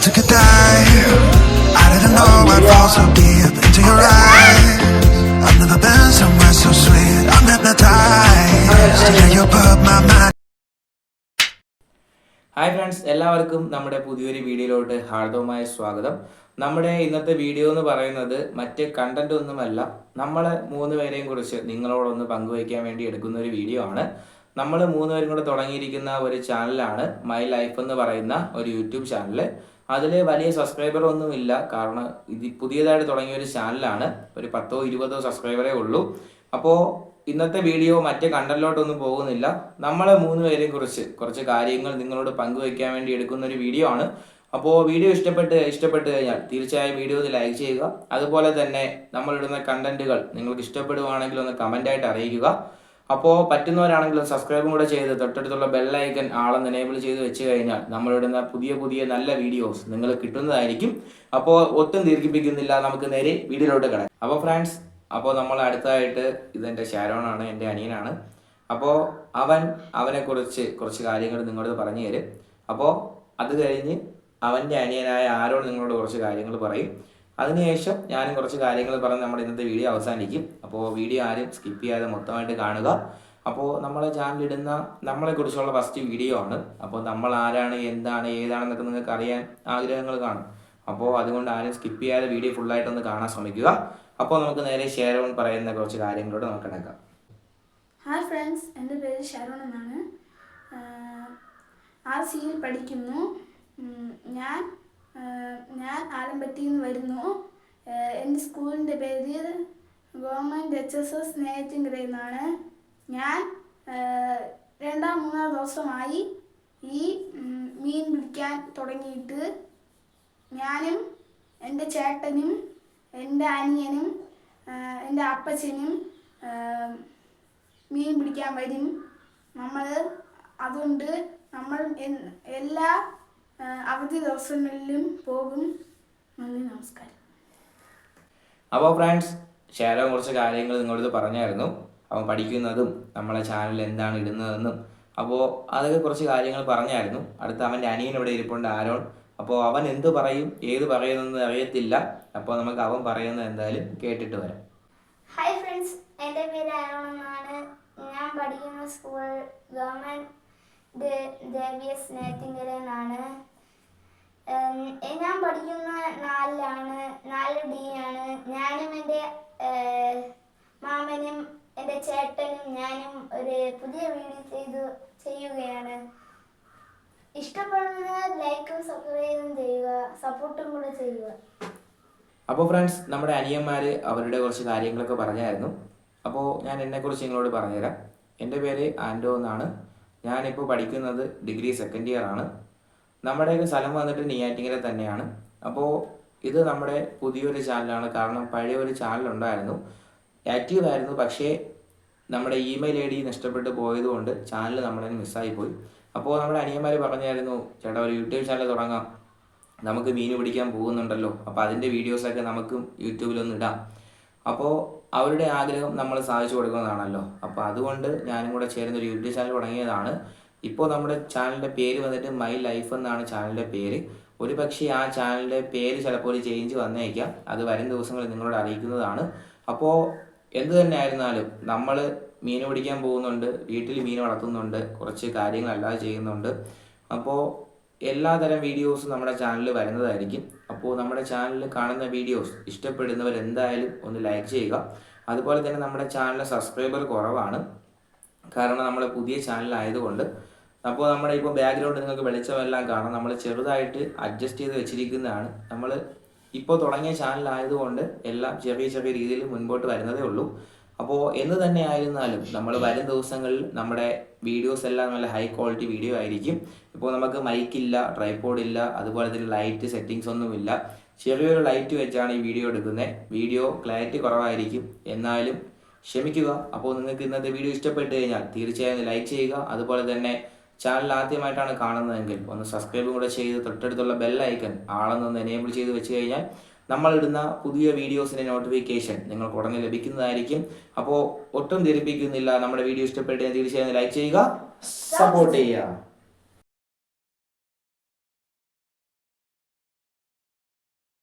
took a dive. I didn't know I'd fall so deep into your eyes. I've never been somewhere so sweet. I'm hypnotized. Yeah, you put my mind. Hi friends എല്ലാവർക്കും നമ്മുടെ പുതിയൊരു വീഡിയോയിലോട്ട് ഹാർദവമായ സ്വാഗതം നമ്മുടെ ഇന്നത്തെ video എന്ന് പറയുന്നത് മറ്റ് കണ്ടന്റ് ഒന്നുമല്ല നമ്മളെ മൂന്ന് പേരെയും കുറിച്ച് നിങ്ങളോടൊന്ന് പങ്കുവയ്ക്കാൻ വേണ്ടി എടുക്കുന്ന ഒരു വീഡിയോ ആണ് നമ്മൾ മൂന്നുപേരും കൂടെ തുടങ്ങിയിരിക്കുന്ന ഒരു ചാനലാണ് മൈ ലൈഫ് എന്ന് പറയുന്ന ഒരു യൂട്യൂബ് ചാനൽ അതിൽ വലിയ സബ്സ്ക്രൈബർ ഒന്നും ഇല്ല. കാരണം ഇത് പുതിയതായിട്ട് തുടങ്ങിയ ഒരു ചാനലാണ് ഒരു പത്തോ ഇരുപതോ സബ്സ്ക്രൈബറേ ഉള്ളൂ. അപ്പോൾ ഇന്നത്തെ വീഡിയോ മറ്റേ കണ്ടന്റിലോട്ടൊന്നും പോകുന്നില്ല. നമ്മളെ മൂന്ന് പേരെയും കുറിച്ച് കുറച്ച് കാര്യങ്ങൾ നിങ്ങളോട് പങ്കുവയ്ക്കാൻ വേണ്ടി എടുക്കുന്ന ഒരു വീഡിയോ ആണ്. അപ്പോൾ വീഡിയോ ഇഷ്ടപ്പെട്ട് ഇഷ്ടപ്പെട്ട് കഴിഞ്ഞാൽ തീർച്ചയായും വീഡിയോ ഒന്ന് ലൈക്ക് ചെയ്യുക. അതുപോലെ തന്നെ നമ്മളിടുന്ന കണ്ടന്റുകൾ നിങ്ങൾക്ക് ഇഷ്ടപ്പെടുവാണെങ്കിൽ ഒന്ന് കമന്റായിട്ട് അറിയിക്കുക. അപ്പോൾ പറ്റുന്നവരാണെങ്കിലും സബ്സ്ക്രൈബും കൂടെ ചെയ്ത് തൊട്ടടുത്തുള്ള ബെല്ലൈക്കൻ ആളെന്ന് എനേബിൾ ചെയ്ത് വെച്ച് കഴിഞ്ഞാൽ നമ്മളിടുന്ന പുതിയ പുതിയ നല്ല വീഡിയോസ് നിങ്ങൾ കിട്ടുന്നതായിരിക്കും. അപ്പോൾ ഒട്ടും ദീർഘിപ്പിക്കുന്നില്ല. നമുക്ക് നേരെ വീഡിയോയിലോട്ട് കിടക്കാം. അപ്പോൾ ഫ്രണ്ട്സ് അപ്പോൾ നമ്മൾ അടുത്തായിട്ട് ഇതെന്റെ ഷാരോണാണ് എന്റെ അനിയനാണ്. അപ്പോൾ അവൻ അവനെക്കുറിച്ച് കുറച്ച് കാര്യങ്ങൾ നിങ്ങളോട് പറഞ്ഞു തരും. അപ്പോൾ അത് കഴിഞ്ഞ് അവന്റെ അനിയനായ ആരോട് നിങ്ങളോട് കുറച്ച് കാര്യങ്ങൾ പറയും. അതിനുശേഷം ഞാനും കുറച്ച് കാര്യങ്ങൾ പറഞ്ഞ് നമ്മുടെ ഇന്നത്തെ വീഡിയോ അവസാനിക്കും. അപ്പോൾ വീഡിയോ ആരും സ്കിപ്പ് ചെയ്യാതെ മൊത്തമായിട്ട് കാണുക. അപ്പോൾ നമ്മളെ ചാനലിടുന്ന നമ്മളെക്കുറിച്ചുള്ള ഫസ്റ്റ് വീഡിയോ ആണ്. അപ്പോൾ നമ്മൾ ആരാണ് എന്താണ് ഏതാണെന്നൊക്കെ നിങ്ങൾക്ക് അറിയാൻ ആഗ്രഹങ്ങൾ കാണും. അപ്പോൾ അതുകൊണ്ട് ആരും സ്കിപ്പ് ചെയ്യാതെ വീഡിയോ ഫുള്ളായിട്ടൊന്ന് കാണാൻ ശ്രമിക്കുക. അപ്പോൾ നമുക്ക് നേരെ ഷെയർ പറയുന്ന കുറച്ച് കാര്യങ്ങളോട് നമുക്ക് കിടക്കാം. ഹായ് ഫ്രണ്ട്സ് എന്റെ പേര് ഷെറോൺ എന്നാണ്. ആർ സിയിൽ പഠിക്കുന്നു. ഞാൻ ഞാൻ ആലമ്പറ്റിയിൽ നിന്ന് വരുന്നു എന്റെ സ്കൂളിന്റെ പേര് ഗവൺമെന്റ് എച്ച് എസ് എസ് സ്നേഹത്തിങ്കര ഞാൻ രണ്ടാം മൂന്നാം ദിവസമായി ഈ മീൻ പിടിക്കാൻ തുടങ്ങിയിട്ട് ഞാനും എന്റെ ചേട്ടനും എന്റെ അനിയനും എന്റെ അപ്പച്ചനും മീൻ പിടിക്കാൻ വരും. നമ്മൾ അതുകൊണ്ട് നമ്മൾ എല്ലാ അവധി ദിവസങ്ങളിലും പോകും. നന്ദി നമസ്കാരം. അപ്പോൾ ഫ്രണ്ട്സ് ഷെയറോ കുറച്ച് കാര്യങ്ങൾ നിങ്ങളോട് പറഞ്ഞായിരുന്നു. അവൻ പഠിക്കുന്നതും നമ്മളെ ചാനലിൽ എന്താണ് ഇടുന്നതെന്നും. അപ്പോൾ അതൊക്കെ കുറച്ച് കാര്യങ്ങൾ പറഞ്ഞായിരുന്നു. അടുത്ത അവന്റെ അനിയൻ ഇവിടെ ഇരിപ്പുണ്ട് ആരോൺ. അപ്പോൾ അവൻ എന്ത് പറയും ഏത് പറയുന്നെന്ന് അറിയത്തില്ല. അപ്പോൾ നമുക്ക് അവൻ പറയുന്നത് എന്തായാലും കേട്ടിട്ട് വരാം. ഹായ് ഫ്രണ്ട്സ് എന്റെ പേര് ആരോൺ എന്നാണ്. ഞാൻ പഠിക്കുന്ന സ്കൂൾ ഗവൺമെന്റ് ദേവിയസ് നേത്തിങ്കരനാണ് ഞാൻ പഠിക്കുന്ന നാലിലാണ് നാല് ഡി ആണ്. ഞാനും എന്റെ മാമനും എന്റെ ചേട്ടനും ഞാനും ഒരു പുതിയ വീഡിയോ ചെയ്തു ചെയ്യുകയാണ്. ഇഷ്ടപ്പെടുന്ന ലൈക്കും സബ്സ്ക്രൈബും ചെയ്യുക സപ്പോർട്ടും കൂടെ ചെയ്യുക. അപ്പോൾ ഫ്രണ്ട്സ് നമ്മുടെ അനിയന്മാർ അവരുടെ കുറച്ച് കാര്യങ്ങളൊക്കെ പറഞ്ഞായിരുന്നു. അപ്പോൾ ഞാൻ എന്നെക്കുറിച്ച് നിങ്ങളോട് പറഞ്ഞുതരാം. എന്റെ പേര് ആൻഡോ എന്നാണ്. ഞാനിപ്പോൾ പഠിക്കുന്നത് ഡിഗ്രി സെക്കൻഡ് ഇയർ ആണ്. നമ്മുടെയൊക്കെ സ്ഥലം വന്നിട്ട് നെയ്യാറ്റിങ്കര തന്നെയാണ്. അപ്പോൾ ഇത് നമ്മുടെ പുതിയൊരു ചാനലാണ്. കാരണം പഴയ ഒരു ചാനൽ ഉണ്ടായിരുന്നു. ആക്റ്റീവ് ആയിരുന്നു. പക്ഷേ നമ്മുടെ ഇമെയിൽ ഐ ഡി നഷ്ടപ്പെട്ടു പോയതുകൊണ്ട് ചാനൽ നമ്മളെ മിസ്സായി പോയി. അപ്പോൾ നമ്മുടെ അനിയന്മാർ പറഞ്ഞായിരുന്നു ചേട്ടാ ഒരു യൂട്യൂബ് ചാനൽ തുടങ്ങാം. നമുക്ക് മീൻ പിടിക്കാൻ പോകുന്നുണ്ടല്ലോ. അപ്പോൾ അതിന്റെ വീഡിയോസൊക്കെ നമുക്കും യൂട്യൂബിലൊന്നും ഇടാം. അപ്പോൾ അവരുടെ ആഗ്രഹം നമ്മൾ സാധിച്ചു കൊടുക്കുന്നതാണല്ലോ. അപ്പോൾ അതുകൊണ്ട് ഞാനും കൂടെ ചേർന്ന് ഒരു യൂട്യൂബ് ചാനൽ തുടങ്ങിയതാണ്. ഇപ്പോൾ നമ്മുടെ ചാനലിന്റെ പേര് വന്നിട്ട് മൈ ലൈഫ് എന്നാണ് ചാനലിന്റെ പേര്. ഒരു പക്ഷേ ആ ചാനലിന്റെ പേര് ചിലപ്പോൾ ഒരു ചേഞ്ച് വന്നേക്കാം. അത് വരും ദിവസങ്ങളിൽ നിങ്ങളോട് അറിയിക്കുന്നതാണ്. അപ്പോൾ എന്ത് തന്നെ ആയിരുന്നാലും നമ്മൾ മീൻ പിടിക്കാൻ പോകുന്നുണ്ട് വീട്ടിൽ മീൻ വളർത്തുന്നുണ്ട് കുറച്ച് കാര്യങ്ങളല്ലാതെ ചെയ്യുന്നുണ്ട്. അപ്പോൾ എല്ലാതരം വീഡിയോസും നമ്മുടെ ചാനലിൽ വരുന്നതായിരിക്കും. അപ്പോൾ നമ്മുടെ ചാനലിൽ കാണുന്ന വീഡിയോസ് ഇഷ്ടപ്പെടുന്നവർ എന്തായാലും ഒന്ന് ലൈക്ക് ചെയ്യുക. അതുപോലെ തന്നെ നമ്മുടെ ചാനലിൽ സബ്സ്ക്രൈബർ കുറവാണ്. കാരണം നമ്മൾ പുതിയ ചാനലായതുകൊണ്ട് അപ്പോൾ നമ്മുടെ ഇപ്പോൾ ബാക്ക്ഗ്രൗണ്ട് നിങ്ങൾക്ക് വെളിച്ചമെല്ലാം കാണാം. നമ്മൾ ചെറുതായിട്ട് അഡ്ജസ്റ്റ് ചെയ്ത് വെച്ചിരിക്കുന്നതാണ്. നമ്മൾ ഇപ്പോൾ തുടങ്ങിയ ചാനലായതുകൊണ്ട് എല്ലാം ചെറിയ ചെറിയ രീതിയിൽ മുൻപോട്ട് വരുന്നതേ ഉള്ളൂ. അപ്പോൾ എന്ന് തന്നെ ആയിരുന്നാലും നമ്മൾ വരും ദിവസങ്ങളിൽ നമ്മുടെ വീഡിയോസ് എല്ലാം നല്ല ഹൈ ക്വാളിറ്റി വീഡിയോ ആയിരിക്കും. ഇപ്പോൾ നമുക്ക് മൈക്കില്ല ട്രൈപോഡ് ഇല്ല അതുപോലെ തന്നെ ലൈറ്റ് സെറ്റിങ്സ് ഒന്നുമില്ല. ചെറിയൊരു ലൈറ്റ് വെച്ചാണ് ഈ വീഡിയോ എടുക്കുന്നത് വീഡിയോ ക്ലാരിറ്റി കുറവായിരിക്കും. എന്നാലും ക്ഷമിക്കുക. അപ്പോൾ നിങ്ങൾക്ക് ഇന്നത്തെ വീഡിയോ ഇഷ്ടപ്പെട്ട് കഴിഞ്ഞാൽ തീർച്ചയായും ലൈക്ക് ചെയ്യുക. അതുപോലെ തന്നെ ചാനൽ ആദ്യമായിട്ടാണ് കാണുന്നതെങ്കിൽ ഒന്ന് സബ്സ്ക്രൈബ് കൂടെ ചെയ്ത് തൊട്ടടുത്തുള്ള ബെൽ ഐക്കൺ ആളെന്നൊന്ന് എനേബിൾ ചെയ്ത് വെച്ച് കഴിഞ്ഞാൽ നമ്മളിടുന്ന പുതിയ വീഡിയോസിന്റെ നോട്ടിഫിക്കേഷൻ നിങ്ങൾക്ക് ഉടനെ ലഭിക്കുന്നതായിരിക്കും. അപ്പോൾ ഒട്ടും ധരിപ്പിക്കുന്നില്ല. നമ്മുടെ വീഡിയോ ഇഷ്ടപ്പെട്ട് തീർച്ചയായും ലൈക്ക് ചെയ്യുക സപ്പോർട്ട് ചെയ്യുക.